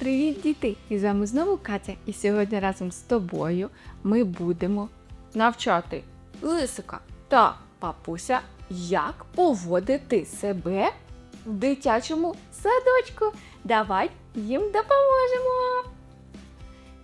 Привіт, діти! І з вами знову Катя. І сьогодні разом з тобою ми будемо навчати лисика та папуся, як поводити себе в дитячому садочку. Давай їм допоможемо.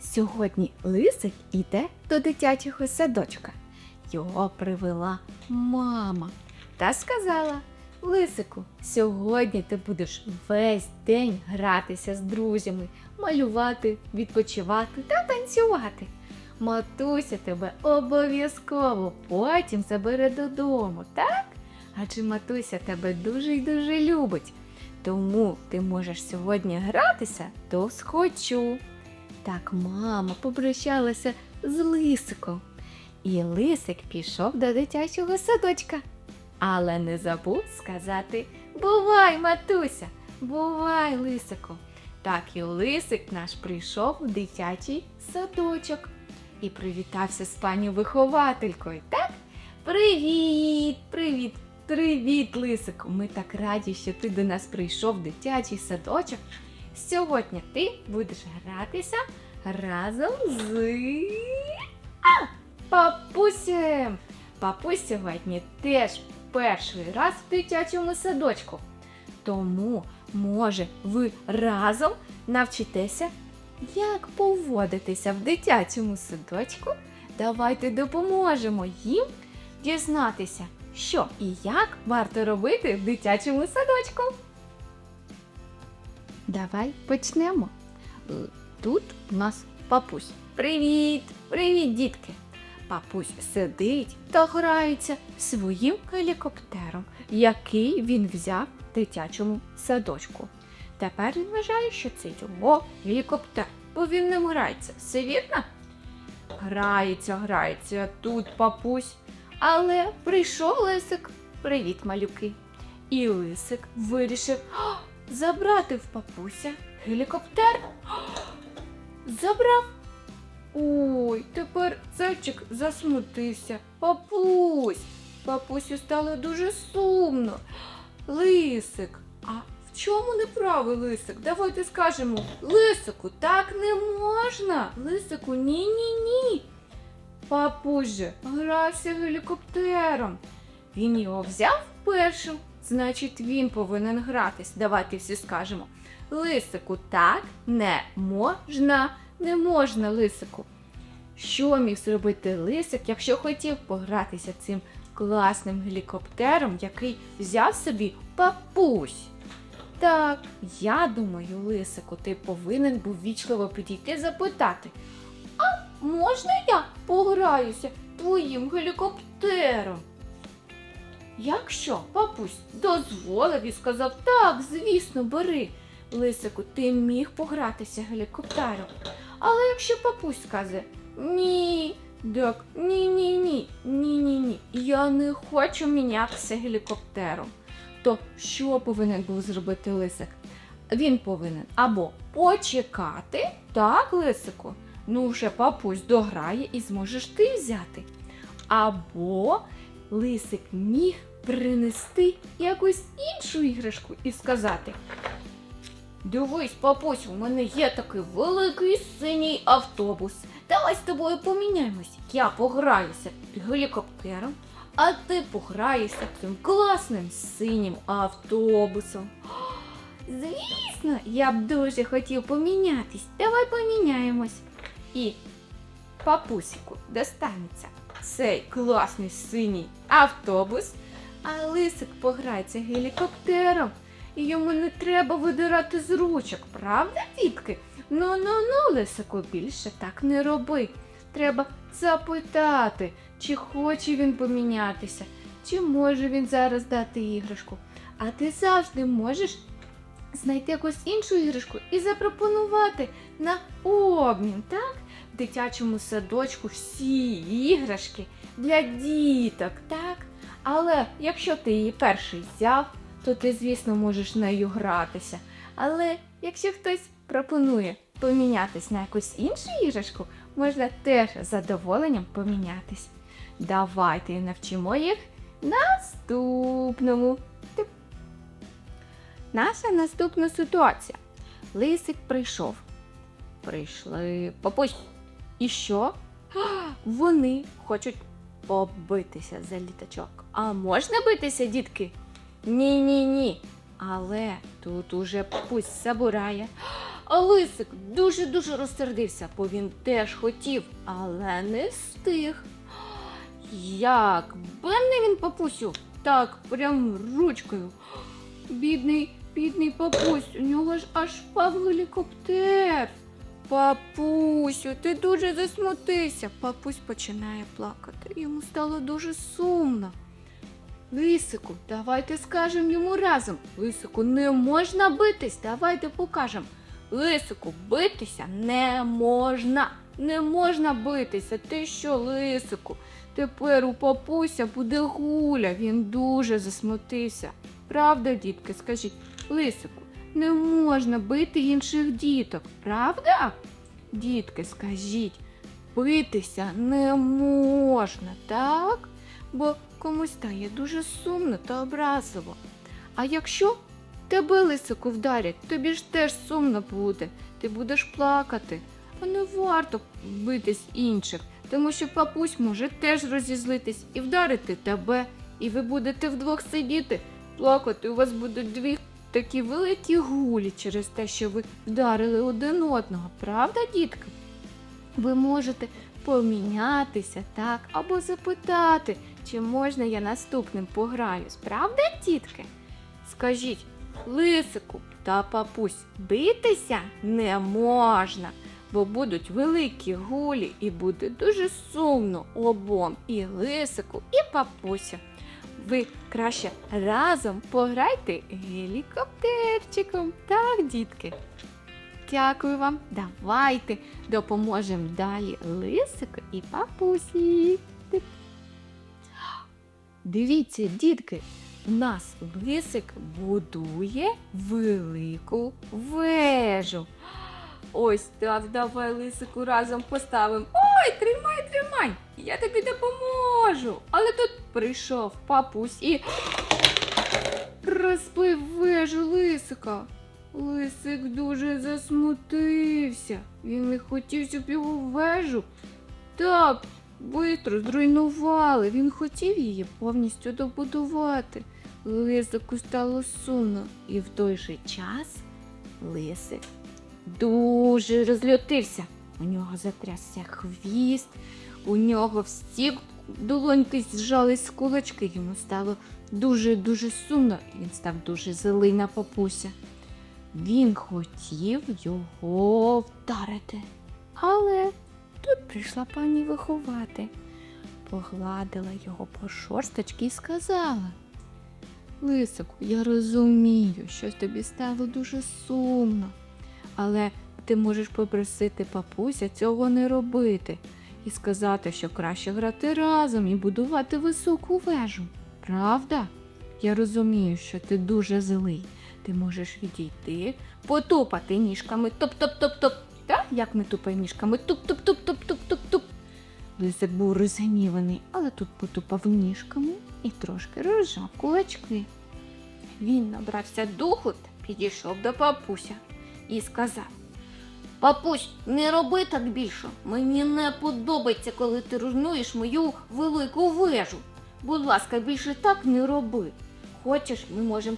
Сьогодні лисик іде до дитячого садочка. Його привела мама та сказала: Лисику, сьогодні ти будеш весь день гратися з друзями, малювати, відпочивати та танцювати. Матуся тебе обов'язково потім забере додому, так? Адже матуся тебе дуже й дуже любить. Тому ти можеш сьогодні гратися до схочу. Так мама попрощалася з лисиком. І лисик пішов до дитячого садочка. Але не забув сказати Бувай, матуся, бувай, лисику. Так і лисик наш прийшов в дитячий садочок і привітався з пані вихователькою. Так? Привіт, привіт, привіт, лисику. Ми так раді, що ти до нас прийшов в дитячий садочок. Сьогодні ти будеш гратися разом з а, папусем. Папусь сьогодні теж перший раз в дитячому садочку. Тому, може, ви разом навчитеся, як поводитися в дитячому садочку. Давайте допоможемо їм дізнатися, що і як варто робити в дитячому садочку. Давай почнемо. Е, Тут у нас папусь. Привіт! Привіт, дітки! Папусь сидить та грається своїм гелікоптером, який він взяв в дитячому садочку. Тепер він вважає, що це його гелікоптер, бо він ним грається. Все вірно? Грається, грається тут папусь. Але прийшов лисик. Привіт, малюки. І лисик вирішив забрати в папуся гелікоптер. Забрав. Ой, тепер зайчик засмутився. Папусь, папусю стало дуже сумно. Лисик, а в чому неправий лисик? Давайте скажемо лисику, так не можна. Лисику, ні-ні-ні. Папусь же грався гелікоптером. Він його взяв першим, значить він повинен гратись. Давайте всі скажемо. Лисику так не можна. Не можна лисику. Що міг зробити лисик, якщо хотів погратися цим класним гелікоптером, який взяв собі папусь? Так, я думаю, лисику, ти повинен був вічливо підійти запитати. А можна я пограюся твоїм гелікоптером? Якщо папусь дозволив і сказав, так, звісно, бери. Лисику, ти міг погратися гелікоптером. Але якщо папусь скаже ні, так, ні, ні, ні, ні, ні, ні, я не хочу мінятися гелікоптером, то що повинен був зробити лисик? Він повинен або почекати, так, лисику, ну вже папусь дограє і зможеш ти взяти. Або лисик міг принести якусь іншу іграшку і сказати. Дивись, папусю, у мене є такий великий синій автобус. Давай з тобою поміняємось. Я пограюся гелікоптером, а ти пограєшся цим класним синім автобусом. Звісно, я б дуже хотів помінятись. Давай поміняємось. І папусіку достанеться цей класний синій автобус, а лисик пограється гелікоптером. І йому не треба видирати з ручок, правда, дітки? Ну ну ну, лисику, більше так не роби. Треба запитати, чи хоче він помінятися, чи може він зараз дати іграшку. А ти завжди можеш знайти якусь іншу іграшку і запропонувати на обмін, так? В дитячому садочку всі іграшки для діток, так? Але якщо ти її перший взяв, то ти, звісно, можеш нею гратися. Але якщо хтось пропонує помінятись на якусь іншу іграшку, можна теж з задоволенням помінятись. Давайте навчимо їх наступному. Тип. Наша наступна ситуація. Лисик прийшов. Прийшли папусь. І що? Вони хочуть побитися за літачок. А можна битися, дітки? Ні, ні, ні. Але тут уже папусь забирає. А лисик дуже-дуже розсердився, бо він теж хотів, але не встиг. Як? Бемне він папусю? Так, прям ручкою. Бідний, бідний папусь, у нього ж аж впав гелікоптер. Папусю, ти дуже засмутився. Папусь починає плакати. Йому стало дуже сумно. Лисику, давайте скажемо йому разом. Лисику, не можна битись, давайте покажемо. Лисику, битися не можна. Не можна битися. Ти що, лисику? Тепер у папуся буде гуля. Він дуже засмутився. Правда, дітки, скажіть, лисику, не можна бити інших діток, правда? Дітки, скажіть, битися не можна, так? Бо комусь стає дуже сумно та образливо. А якщо тебе лисику вдарять, тобі ж теж сумно буде, ти будеш плакати. А не варто битись інших, тому що папусь може теж розізлитись і вдарити тебе, і ви будете вдвох сидіти, плакати. У вас будуть дві такі великі гулі через те, що ви вдарили один одного, правда, дітки? Ви можете помінятися, так, або запитати, чи можна я наступним пограюсь, правда, дітки? Скажіть, лисику та папусь битися не можна, бо будуть великі гулі і буде дуже сумно обом і лисику, і папуся. Ви краще разом пограйте гелікоптерчиком. Так, дітки. Дякую вам. Давайте допоможемо далі лисику і папусі. Дивіться, дітки, у нас лисик будує велику вежу. Ось так, давай лисику разом поставимо. Ой, тримай, тримай, я тобі допоможу. Але тут прийшов папусь і розбив вежу лисика. Лисик дуже засмутився. Він не хотів, щоб його вежу так бистро зруйнували. Він хотів її повністю добудувати. Лисику стало сумно, і в той же час лисик дуже розлютився. У нього затрясся хвіст, у нього всі долоньки зжались кулачки. Йому стало дуже-дуже сумно. Він став дуже злий на папуся. Він хотів його вдарити. Але тут прийшла пані виховати, погладила його по шорсточці і сказала. Лисику, я розумію, що тобі стало дуже сумно, але ти можеш попросити папуся цього не робити і сказати, що краще грати разом і будувати високу вежу. Правда? Я розумію, що ти дуже злий. Ти можеш відійти, потупати ніжками топ-топ-топ-топ. Так, як ми тупаємо ніжками туп-туп-туп-туп-туп-туп-туп. Лисик був розгніваний, але тут потупав ніжками і трошки розжав кулачки. Він набрався духу та підійшов до папуся і сказав: Папусь, не роби так більше. Мені не подобається, коли ти руйнуєш мою велику вежу. Будь ласка, більше так не роби. Хочеш, ми можемо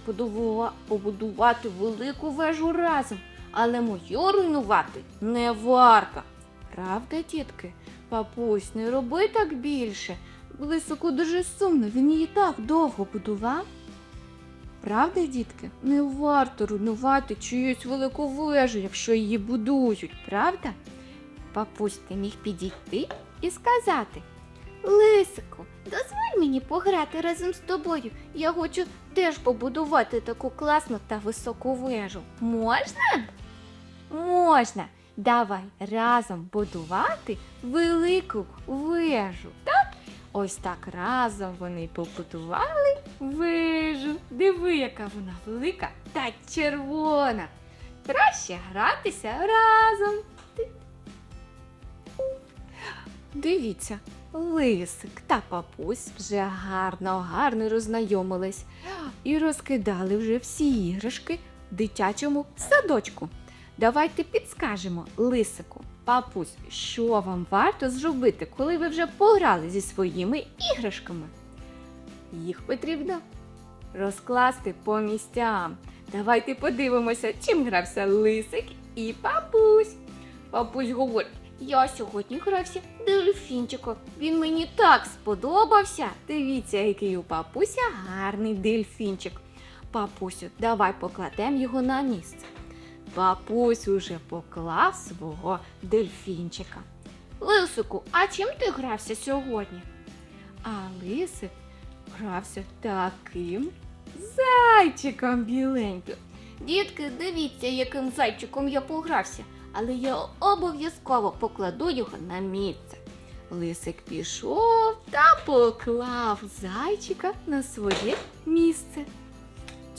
побудувати велику вежу разом, але мою руйнувати не варто. Правда, дітки? Папусь, не роби так більше. Лисику дуже сумно, він її так довго будував. Правда, дітки? Не варто руйнувати чиюсь велику вежу, якщо її будують, правда? Папусь, ти міг підійти і сказати. Лисику, дозволь мені пограти разом з тобою. Я хочу теж побудувати таку класну та високу вежу. Можна? Можна. Давай разом будувати велику вежу. Так? Ось так разом вони побудували вежу. Диви, яка вона велика та червона. Краще гратися разом. Дивіться, лисик та папусь вже гарно, гарно роззнайомились і розкидали вже всі іграшки дитячому садочку. Давайте підскажемо лисику, папусь, що вам варто зробити, коли ви вже пограли зі своїми іграшками. Їх потрібно розкласти по місцям. Давайте подивимося, чим грався лисик і папусь. Папусь говорить, я сьогодні грався дельфінчиком. Він мені так сподобався. Дивіться, який у папуся гарний дельфінчик. Папусю, давай покладемо його на місце. Папусь уже поклав свого дельфінчика. Лисику, а чим ти грався сьогодні? А лисик грався таким зайчиком біленьким. Дітки, дивіться, яким зайчиком я погрався, але я обов'язково покладу його на місце. Лисик пішов та поклав зайчика на своє місце.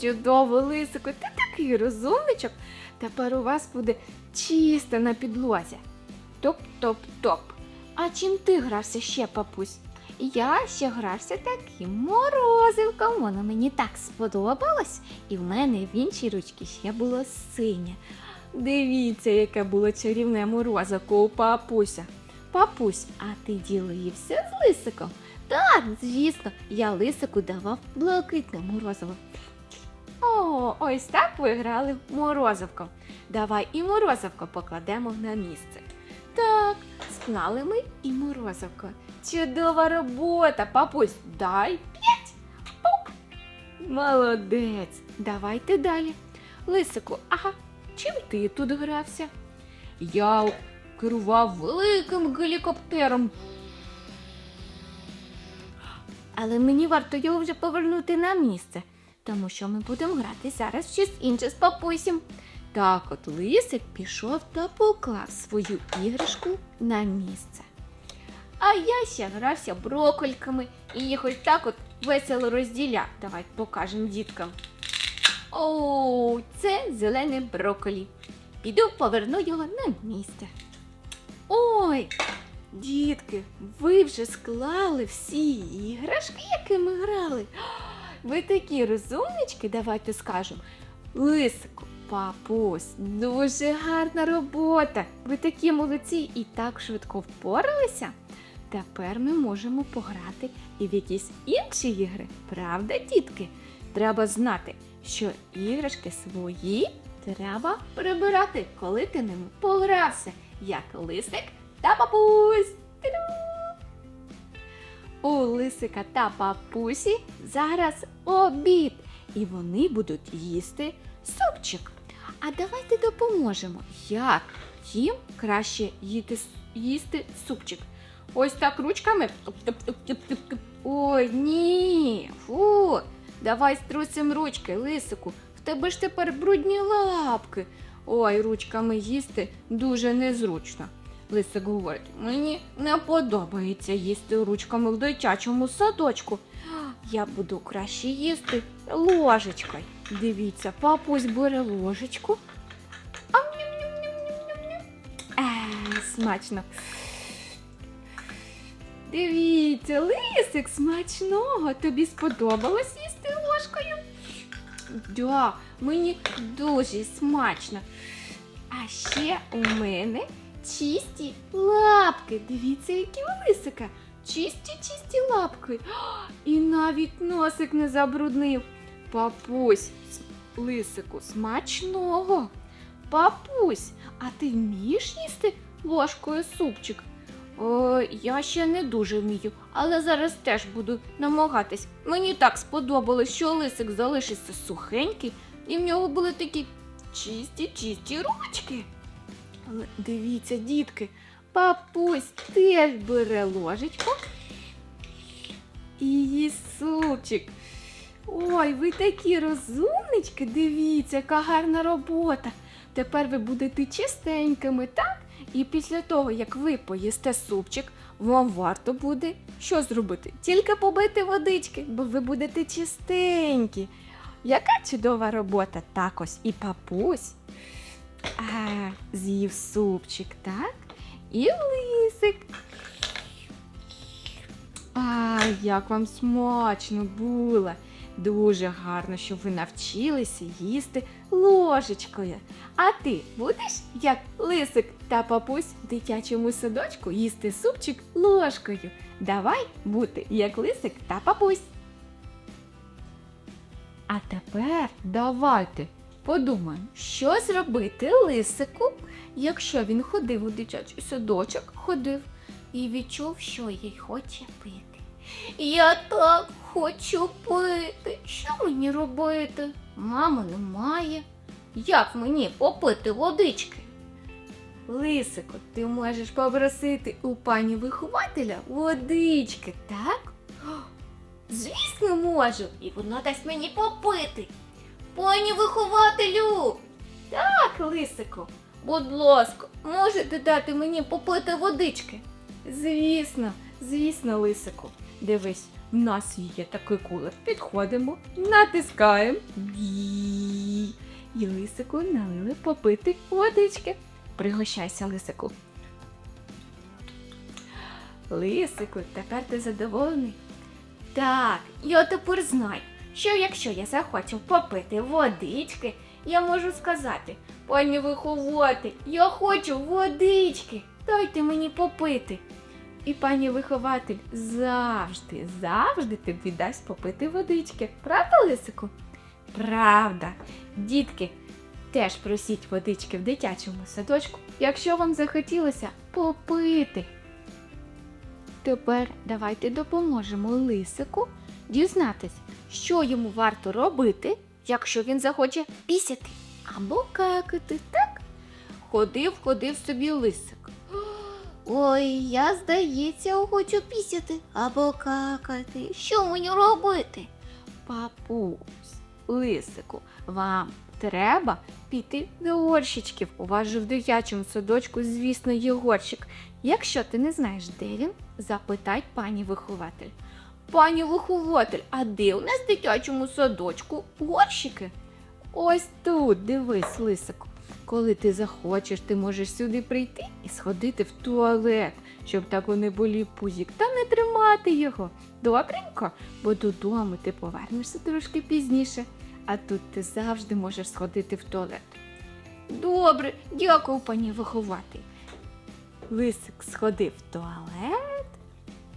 Чудово, лисику, ти такий розумничок. Тепер у вас буде чисто на підлозі. Топ-топ-топ. А чим ти грався ще, папусь? Я ще грався таким морозивком. Воно мені так сподобалось, і в мене в іншій ручці ще було синє. Дивіться, яке було чарівне морозиво у папуся. Папусь, а ти ділився з лисиком? Так, звісно, я лисику давав блакитне морозиво. О, ось так ви грали в морозивко. Давай і морозивко покладемо на місце. Так, склали ми і морозивко. Чудова робота, папусь, дай п'ять. Пук. Молодець. Давайте далі. Лисику, ага, чим ти тут грався? Я керував великим гелікоптером. Але мені варто його вже повернути на місце, тому що ми будемо грати зараз щось інше з папусем. Так от лисик пішов та поклав свою іграшку на місце. А я ще грався брокольками і їх ось так от весело розділяв. Давай покажемо діткам. О, це зелене броколі. Піду поверну його на місце. Ой, дітки, ви вже склали всі іграшки, які ми грали. Ви такі розумнички, давайте скажемо. Лисику, папусь, дуже гарна робота. Ви такі молодці і так швидко впоралися. Тепер ми можемо пограти і в якісь інші ігри, правда, дітки? Треба знати, що іграшки свої треба прибирати, коли ти ними погрався, як лисик та папусь. Ту-ду! У лисика та папусі зараз обід, і вони будуть їсти супчик. А давайте допоможемо, як їм краще їти, їсти супчик. Ось так ручками. Ой, ні. Фу. Давай струсим ручки, лисику. В тебе ж тепер брудні лапки. Ой, ручками їсти дуже незручно. Лисик говорить, мені не подобається їсти ручками в дитячому садочку. Я буду краще їсти ложечкою. Дивіться, папусь бере ложечку. Е, смачно. Дивіться, лисик смачного. Тобі сподобалось їсти ложкою? Да, мені дуже смачно. А ще у мене чисті лапки. Дивіться, які лисика. Чисті, чисті лапки. І навіть носик не забруднив. Папусь, лисику, смачного. Папусь, а ти вмієш їсти ложкою супчик? О, я ще не дуже вмію, але зараз теж буду намагатись. Мені так сподобалось, що лисик залишився сухенький, і в нього були такі чисті, чисті ручки. Але дивіться, дітки, папусь теж бере ложечку і їсть супчик. Ой, ви такі розумнички, дивіться, яка гарна робота. Тепер ви будете чистенькими, так? І після того, як ви поїсте супчик, вам варто буде що зробити? Тільки побити водички, бо ви будете чистенькі. Яка чудова робота, так ось і папусь. А, з'їв супчик, так? І лисик. А, як вам смачно було. Дуже гарно, що ви навчилися їсти ложечкою. А ти будеш, як лисик та папусь в дитячому садочку, їсти супчик ложкою. Давай бути як лисик та папусь. А тепер давайте подумаємо, що зробити лисику, якщо він ходив у дитячий садочок, ходив і відчув, що їй хоче пити. Я так хочу пити. Що мені робити? Мами немає. Як мені попити водички? Лисико, ти можеш попросити у пані вихователя водички, так? Звісно, можу, і вона дасть мені попити. Пані вихователю. Так, Лисико, будь ласка, можете дати мені попити водички? Звісно, звісно, Лисику. Дивись, в нас є такий кулер. Підходимо, натискаємо. І лисику налили попити водички. Пригощайся, лисику. Лисику, тепер ти задоволений? Так, я тепер знаю, що якщо я захочу попити водички, я можу сказати, пані вихователь, я хочу водички, дайте мені попити. І пані вихователь завжди, завжди тобі дасть попити водички. Правда, Лисику? Правда. Дітки, теж просіть водички в дитячому садочку, якщо вам захотілося попити. Тепер давайте допоможемо лисику дізнатись, що йому варто робити, якщо він захоче пісяти або какати, так? Ходив, ходив собі лисик. Ой, я, здається, хочу пісяти або какати. Що мені робити? Папусь, лисику, вам треба піти до горщичків. У вас же в дитячому садочку, звісно, є горщик. Якщо ти не знаєш, де він, запитай пані вихователь. Пані вихователь, а де у нас в дитячому садочку горщики? Ось тут, дивись, лисику. Коли ти захочеш, ти можеш сюди прийти і сходити в туалет, щоб так не болів пузік, та не тримати його. Добренько, бо додому ти повернешся трошки пізніше, а тут ти завжди можеш сходити в туалет. Добре, дякую, пані вихователь. Лисик сходив в туалет,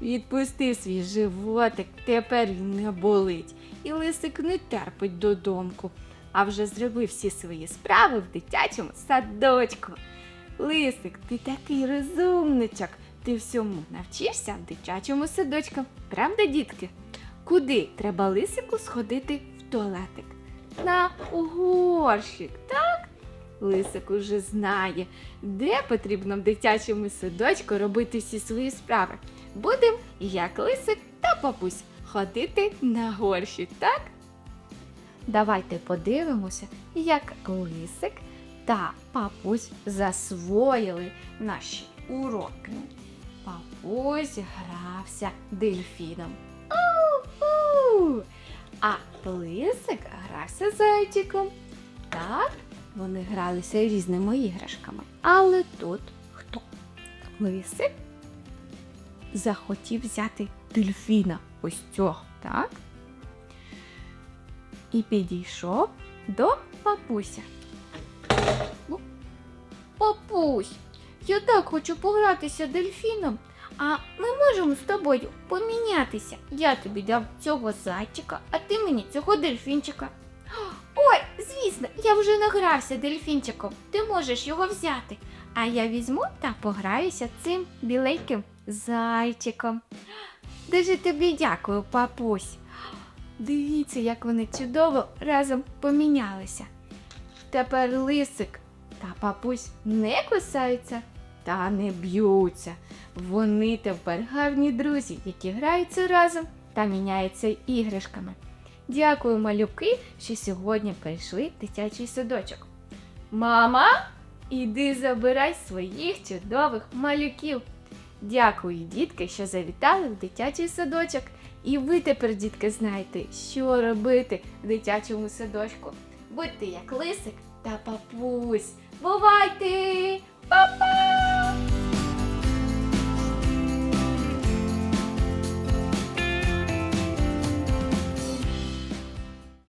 відпустив свій животик, тепер він не болить. І лисик не терпить додомку, а вже зробив всі свої справи в дитячому садочку. Лисик, ти такий розумничок. Ти всьому навчишся в дитячому садочку. Правда, дітки? Куди треба лисику сходити в туалетик? На горщик, так? Лисик уже знає, де потрібно в дитячому садочку робити всі свої справи. Будем, як лисик та папусь, ходити на горщик, так? Давайте подивимося, як лисик та папусь засвоїли наші уроки. Папусь грався дельфіном. У-у! А лисик грався зайчиком. Так, вони гралися різними іграшками. Але тут хто? Лисик захотів взяти дельфіна ось цього, так? І підійшов до папуся. Папусь, я так хочу погратися дельфіном. А ми можемо з тобою помінятися. Я тобі дав цього зайчика, а ти мені цього дельфінчика. Ой, звісно, я вже награвся дельфінчиком. Ти можеш його взяти. А я візьму та пограюся цим біленьким зайчиком. Дуже тобі дякую, папусь. Дивіться, як вони чудово разом помінялися. Тепер лисик та папусь не кусаються та не б'ються. Вони тепер гарні друзі, які граються разом та міняються іграшками. Дякую, малюки, що сьогодні прийшли в дитячий садочок. Мама, іди забирай своїх чудових малюків. Дякую, дітки, що завітали в дитячий садочок. І ви тепер, дітки, знаєте, що робити в дитячому садочку. Будьте як лисик та папусь. Бувайте! Па-па!